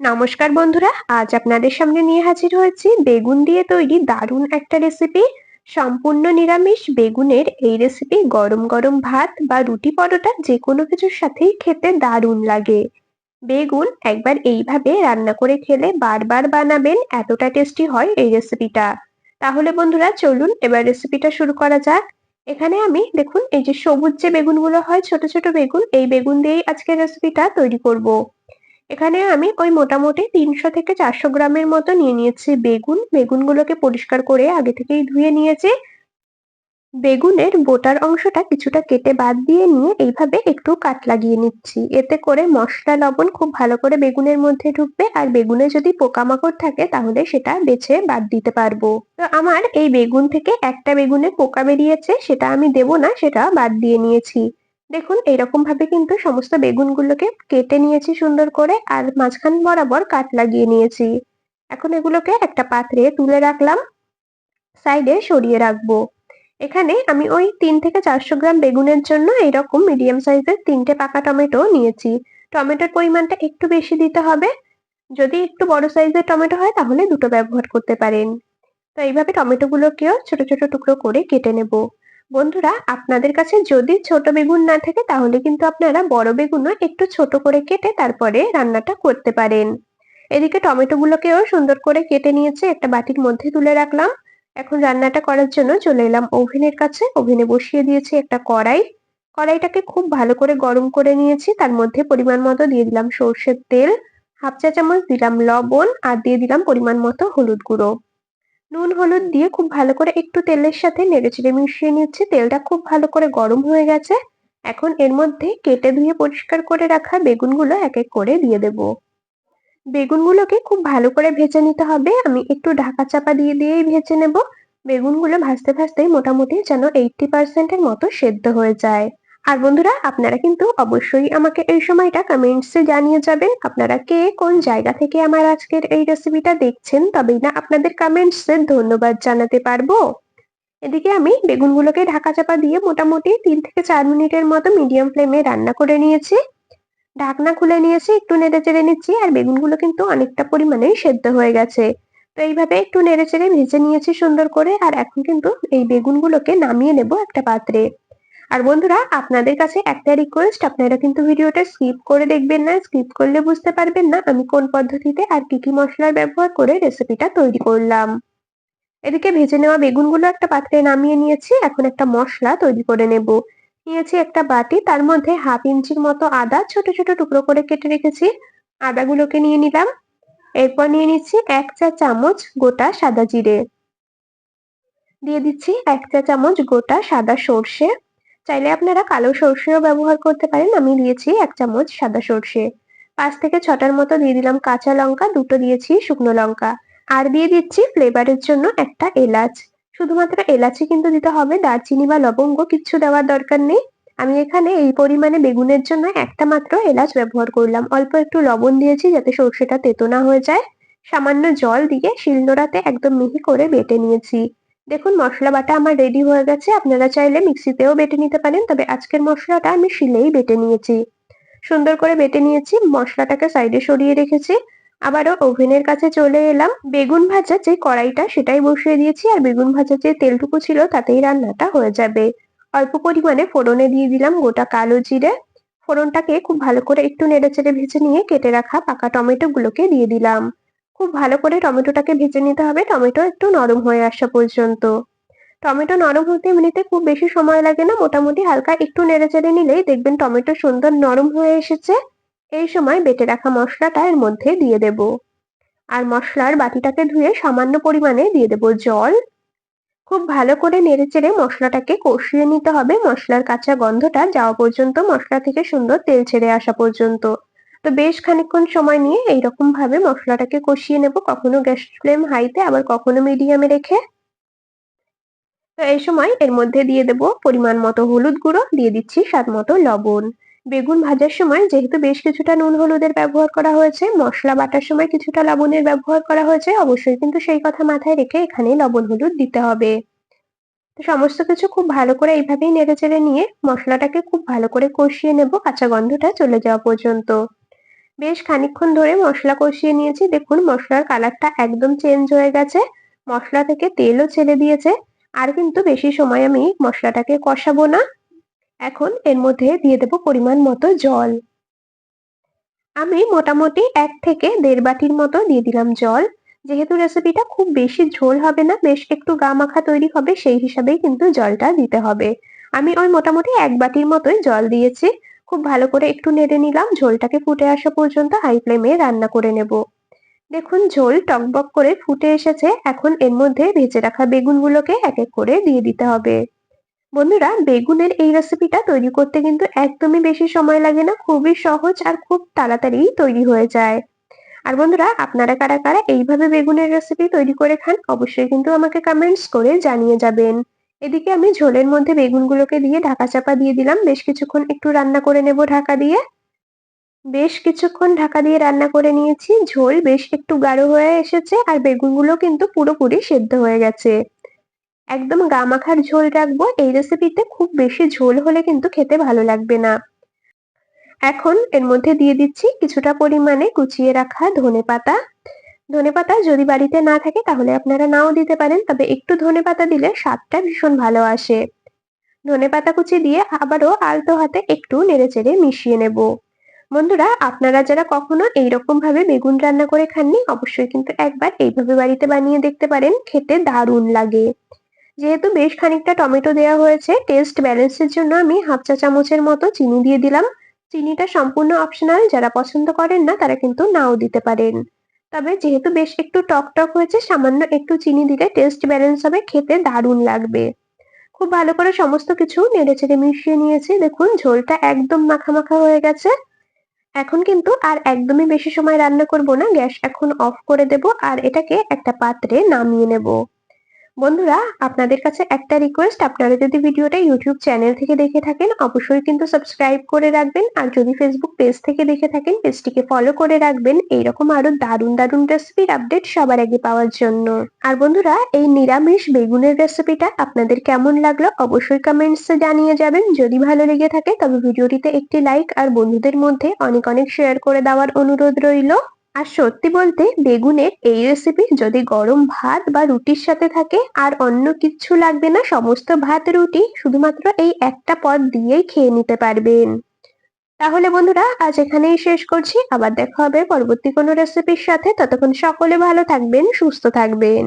নমস্কার বন্ধুরা, আজ আপনাদের সামনে নিয়ে হাজির হয়েছি বেগুন দিয়ে তৈরি দারুণ একটা রেসিপি সম্পূর্ণ নিরামিষ বেগুনের এই রেসিপি গরম গরম ভাত বা রুটি পরোটা যে কোনো কিছুর সাথেই খেতে দারুণ লাগে। বেগুন একবার এইভাবে রান্না করে খেলে বারবার বানাবেন, এতটা টেস্টি হয় এই রেসিপিটা তাহলে বন্ধুরা, চলুন এবার রেসিপিটা শুরু করা যাক। এখানে আমি দেখুন, এই যে সবুজ যে বেগুনগুলো হয়, ছোট ছোট বেগুন, এই বেগুন দিয়েই আজকে রেসিপিটা তৈরি করব। এখানে আমি ওই মোটামুটি তিনশো থেকে চারশো গ্রামের মতো নিয়ে নিয়েছি বেগুন। বেগুনগুলোকে পরিষ্কার করে আগে থেকেই ধুয়ে নিয়েছি। বেগুনের বোটার অংশটা কিছুটা কেটে বাদ দিয়ে নিয়ে এইভাবে একটু কাট লাগিয়ে নিচ্ছি। এতে করে মশলা, লবণ খুব ভালো করে বেগুনের মধ্যে ঢুকবে আর বেগুনে যদি পোকামাকড় থাকে তাহলে সেটা বেছে বাদ দিতে পারব। তো আমার এই বেগুন থেকে একটা বেগুনে পোকা বেরিয়েছে, সেটা আমি দেব না, সেটা বাদ দিয়ে নিয়েছি। দেখুন এইরকম ভাবে কিন্তু সমস্ত বেগুনগুলোকে কেটে নিয়েছি সুন্দর করে আর মাঝখান বরাবর কাট লাগিয়ে নিয়েছি। এখন এগুলোকে একটা পাত্রে তুলে রাখলাম, সাইডে সরিয়ে রাখব। এখানে আমি ওই তিন থেকে চারশো গ্রাম বেগুনের জন্য এরকম মিডিয়াম সাইজের তিনটে পাকা টমেটো নিয়েছি। টমেটোর পরিমাণটা একটু বেশি দিতে হবে। যদি একটু বড় সাইজের টমেটো হয়, তাহলে দুটো ব্যবহার করতে পারেন। তো এইভাবে টমেটোগুলোকেও ছোট ছোট টুকরো করে কেটে নেব। বন্ধুরা, আপনাদের কাছে যদি ছোট বেগুন না থাকে, তাহলে কিন্তু আপনারা বড় বেগুনও একটু ছোট করে কেটে তারপরে রান্নাটা করতে পারেন। এদিকে টমেটোগুলোকেও সুন্দর করে কেটে নিয়েছে, একটা বাটির মধ্যে তুলে রাখলাম। এখন রান্নাটা করার জন্য চলে এলাম ওভেনের কাছে। ওভেনে বসিয়ে দিয়েছি একটা কড়াই। কড়াইটাকে খুব ভালো করে গরম করে নিয়েছি। তার মধ্যে পরিমাণ মতো দিয়ে দিলাম সর্ষের তেল। হাফ চা চামচ দিলাম লবণ আর দিয়ে দিলাম পরিমাণ মতো হলুদ গুঁড়ো। নুন, হলুদ দিয়ে খুব ভালো করে একটু তেলের সাথে নেড়েচেড়ে মিশিয়ে নিচ্ছি। তেলটা খুব ভালো করে গরম হয়ে গেছে। এখন এর মধ্যে কেটে ধুয়ে পরিষ্কার করে রাখা বেগুনগুলো এক এক করে দিয়ে দেব। বেগুনগুলোকে খুব ভালো করে ভেজে নিতে হবে। আমি একটু ঢাকা চাপা দিয়ে দিয়েই ভেজে নেব। বেগুনগুলো ভাজতে ভাজতেই মোটামুটি যেন এইটটি পার্সেন্টের মতো সেদ্ধ হয়ে যায়। আর বন্ধুরা, আপনারা কিন্তু অবশ্যই আমাকে এই সময়টা কমেন্টসে জানিয়ে যাবেন, আপনারা কে কোন জায়গা থেকে আমার আজকের এই রেসিপিটা দেখছেন, তবেই না আপনাদের কমেন্টসে ধন্যবাদ জানাতে পারব। এদিকে আমি বেগুনগুলোকে ঢাকা চাপা দিয়ে মোটামুটি তিন থেকে চার মিনিটের মতো মিডিয়াম ফ্লেমে রান্না করে নিয়েছি। ঢাকনা খুলে নিয়েছি, একটু নেড়ে চেড়ে নিচ্ছি, আর বেগুনগুলো কিন্তু অনেকটা পরিমাণে সেদ্ধ হয়ে গেছে। তো এইভাবে একটু নেড়ে চেড়ে ভেজে নিয়েছি সুন্দর করে, আর এখন কিন্তু এই বেগুনগুলোকে নামিয়ে নেব একটা পাত্রে। আর বন্ধুরা, আপনাদের কাছে একটা রিকোয়েস্ট আপনারা কিন্তু ভিডিওটা স্কিপ করে দেখবেন না স্কিপ করলে বুঝতে পারবেন না আমি কোন পদ্ধতিতে আর কি কি মশলার ব্যবহার করে রেসিপিটা তৈরি করলাম। এদিকে ভেজে নেওয়া বেগুনগুলো একটা পাত্রে নামিয়ে নিয়েছি, এখন একটা মশলা তৈরি করে নেব। নিয়েছি একটা বাটি, তার মধ্যে হাফ ইঞ্চির মতো আদা ছোট ছোট টুকরো করে কেটে রেখেছি। আদাগুলোকে নিয়ে নিলাম। এরপর নিয়ে নিচ্ছি এক চা চামচ গোটা সাদা জিরে। দিয়ে দিচ্ছি এক চা চামচ গোটা সাদা সর্ষে। চাইলে আপনারা কালো সর্ষেও ব্যবহার করতে পারেন। আমি দিয়েছি এক চামচ সাদা সর্ষে। পাঁচ থেকে ছটার মতো দিয়ে দিলাম কাঁচা লঙ্কা, দুটো দিয়েছি শুকনো লঙ্কা। আর দিয়ে দিচ্ছি ফ্লেভারের জন্য একটা এলাচ। শুধুমাত্র এলাচি কিন্তু দিতে হবে, দারচিনি বা লবঙ্গ কিচ্ছু দেওয়ার দরকার নেই। আমি এখানে এই পরিমাণে বেগুনের জন্য একটা মাত্র এলাচ ব্যবহার করলাম। অল্প একটু লবণ দিয়েছি যাতে সর্ষেটা তেতো না হয়ে যায়। সামান্য জল দিয়ে শিলনোড়াতে একদম মিহি করে বেটে নিয়েছি। দেখুন, মশলা বাটা আমার রেডি হয়ে গেছে। আপনারা চাইলে মিক্সিতেও বেটে নিতে পারেন, তবে আজকের মশলাটা আমি শিলেই বেটে নিয়েছি। সুন্দর করে বেটে নিয়েছি, মশলাটাকে সাইডে সরিয়ে রেখেছি। আবারও ওভেনের কাছে চলে এলাম। বেগুন ভাজা যে কড়াইটা, সেটাই বসিয়ে দিয়েছি, আর বেগুন ভাজা যে তেলটুকু ছিল, তাতেই রান্নাটা হয়ে যাবে। অল্প পরিমাণে ফোড়নে দিয়ে দিলাম গোটা কালো জিরে। ফোড়নটাকে খুব ভালো করে একটু নেড়েচেড়ে ভেজে নিয়ে কেটে রাখা পাকা টমেটো গুলোকে দিয়ে দিলাম। খুব ভালো করে টমেটোটাকে ভেজে নিতে হবে। টমেটো একটু নরম হয়ে আসা পর্যন্ত। টমেটো নরম হতে এমনিতে খুব বেশি সময় লাগে না। মোটামুটি হালকা একটু নেড়েচেড়ে নিলেই দেখবেন টমেটো সুন্দর নরম হয়ে এসেছে। এই সময় বেটে রাখা মশলাটা এর মধ্যে দিয়ে দেব। আর মশলার বাটিটাকে ধুয়ে সামান্য পরিমাণে দিয়ে দেব জল। খুব ভালো করে নেড়েচেড়ে মশলাটাকে কষিয়ে নিতে হবে। মশলার কাঁচা গন্ধটা যাওয়া পর্যন্ত মশলা থেকে সুন্দর তেল ছেড়ে আসা পর্যন্ত। তো বেশ খানিকক্ষণ সময় নিয়ে এইরকম ভাবে মশলাটাকে কষিয়ে নেব, কখনো গ্যাস ফ্লেম হাইতে আবার কখনো মিডিয়ামে রেখে। তো এই সময় এর মধ্যে দিয়ে দেব পরিমাণ মতো হলুদ গুঁড়ো, দিয়ে দিচ্ছি স্বাদ মতো লবণ। বেগুন ভাজার সময় যেহেতু বেশ কিছুটা নুন হলুদের ব্যবহার করা হয়েছে, মশলা বাটার সময় কিছুটা লবণের ব্যবহার করা হয়েছে, অবশ্যই কিন্তু সেই কথা মাথায় রেখে এখানে লবণ হলুদ দিতে হবে। সমস্ত কিছু খুব ভালো করে এইভাবেই নেড়ে চেড়ে নিয়ে মশলাটাকে খুব ভালো করে কষিয়ে নেব, কাঁচা গন্ধটা চলে যাওয়া পর্যন্ত। বেশ খানিকক্ষণ ধরে মশলা কষিয়ে নিয়েছি। দেখুন, মশলার কালারটা একদম চেঞ্জ হয়ে গেছে। মশলা থেকে তেলও ছেড়ে দিয়েছে। আর কিন্তু বেশি সময় আমি মশলাটাকে কষাবো না। এখন এর মধ্যে দিয়ে দেব পরিমাণ মতো জল। আমি মোটামুটি এক থেকে দেড় বাটির মতো দিয়ে দিলাম জল। যেহেতু রেসিপিটা খুব বেশি ঝোল হবে না, বেশ একটু গা মাখা তৈরি হবে, সেই হিসাবেই কিন্তু জলটা দিতে হবে। আমি ওই মোটামুটি এক বাটির মতোই জল দিয়েছি। খুব ভালো করে একটু নেড়ে নিলাম। ঝোলটাকে ফুটে আসা পর্যন্ত হাই ফ্লেমে রান্না করে নেব। দেখুন, ঝোল টকবক করে ফুটে এসেছে। এখন এর মধ্যে ভেজে রাখা বেগুনগুলোকে এক এক করে দিয়ে দিতে হবে। বন্ধুরা, বেগুনের এই রেসিপিটা তৈরি করতে কিন্তু একদমই বেশি সময় লাগে না। খুবই সহজ আর খুব তাড়াতাড়ি তৈরি হয়ে যায়। আর বন্ধুরা, আপনারা কারা কারা এইভাবে বেগুনের রেসিপি তৈরি করে খান, অবশ্যই কিন্তু আমাকে কমেন্টস করে জানিয়ে যাবেন। এদিকে আমি ঝোলের মধ্যে বেগুনগুলোকে দিয়ে ঢাকা চাপা দিয়ে দিলাম। বেশ কিছুক্ষণ একটু রান্না করে নেব ঢাকা দিয়ে। বেশ কিছুক্ষণ ঢাকা দিয়ে রান্না করে নিয়েছি। ঝোল বেশ একটু গাঢ় হয়ে এসেছে আর বেগুনগুলো কিন্তু পুরোপুরি সেদ্ধ হয়ে গেছে। একদম গা মাখার ঝোল রাখব। এই রেসিপিতে খুব বেশি ঝোল হলে কিন্তু খেতে ভালো লাগবে না। এখন এর মধ্যে দিয়ে দিচ্ছি কিছুটা পরিমাণে কুচিয়ে রাখা ধনে পাতা ধনে পাতা যদি বাড়িতে না থাকে তাহলে আপনারা নাও দিতে পারেন, তবে একটু ধনে পাতা দিলে স্বাদটা ভীষণ ভালো আসে। ধনে পাতা কুচি দিয়ে আবারও আলতো হাতে একটু নেড়েচেড়ে মিশিয়ে নেব। বন্ধুরা, আপনারা যারা কখনো এইরকম ভাবে বেগুন রান্না করে খাননি, অবশ্যই কিন্তু একবার এইভাবে বাড়িতে বানিয়ে দেখতে পারেন, খেতে দারুণ লাগে। যেহেতু বেশ খানিকটা টমেটো দেওয়া হয়েছে, টেস্ট ব্যালেন্সের জন্য আমি হাফ চা চামচের মতো চিনি দিয়ে দিলাম। চিনিটা সম্পূর্ণ অপশনাল, যারা পছন্দ করেন না তারা কিন্তু নাও দিতে পারেন। তবে যেহেতু বেশ একটু টকটক টক হয়েছে, সামান্য একটু চিনি দিলে টেস্ট ব্যালেন্স হবে, খেতে দারুণ লাগবে। খুব ভালো করে সমস্ত কিছু নেড়ে চেড়ে মিশিয়ে নিয়েছি। দেখুন, ঝোলটা একদম মাখা মাখা হয়ে গেছে। এখন কিন্তু আর একদমই বেশি সময় রান্না করব না, গ্যাস এখন অফ করে দেব আর এটাকে একটা পাত্রে নামিয়ে নেব। বন্ধুরা, আপনাদের কাছে একটা রিকোয়েস্ট আপনারা যদি ভিডিওটা ইউটিউব চ্যানেল থেকে দেখে থাকেন, অবশ্যই কিন্তু সাবস্ক্রাইব করে রাখবেন। আর যদি ফেসবুক পেজ থেকে দেখে থাকেন পেজটিকে ফলো করে রাখবেন। এইরকম আরও দারুণ দারুণ রেসিপির আপডেট সবার আগে পাওয়ার জন্য। আর বন্ধুরা, এই নিরামিষ বেগুনের রেসিপিটা আপনাদের কেমন লাগল, অবশ্যই কমেন্টসে জানিয়ে যাবেন। যদি ভালো লেগে থাকে, তবে ভিডিওটিতে একটি লাইক আর বন্ধুদের মধ্যে অনেক অনেক শেয়ার করে দেওয়ার অনুরোধ রইল। আর সত্যি বলতে বেগুনের এই রেসিপি যদি গরম ভাত বা রুটির সাথে থাকে, আর অন্য কিছু লাগবে না, সমস্ত ভাত, রুটি শুধুমাত্র এই একটা পদ দিয়েই খেয়ে নিতে পারবেন। তাহলে বন্ধুরা, আজ এখানেই শেষ করছি। আবার দেখা হবে পরবর্তী কোনো রেসিপির সাথে। ততক্ষণ সকলে ভালো থাকবেন, সুস্থ থাকবেন।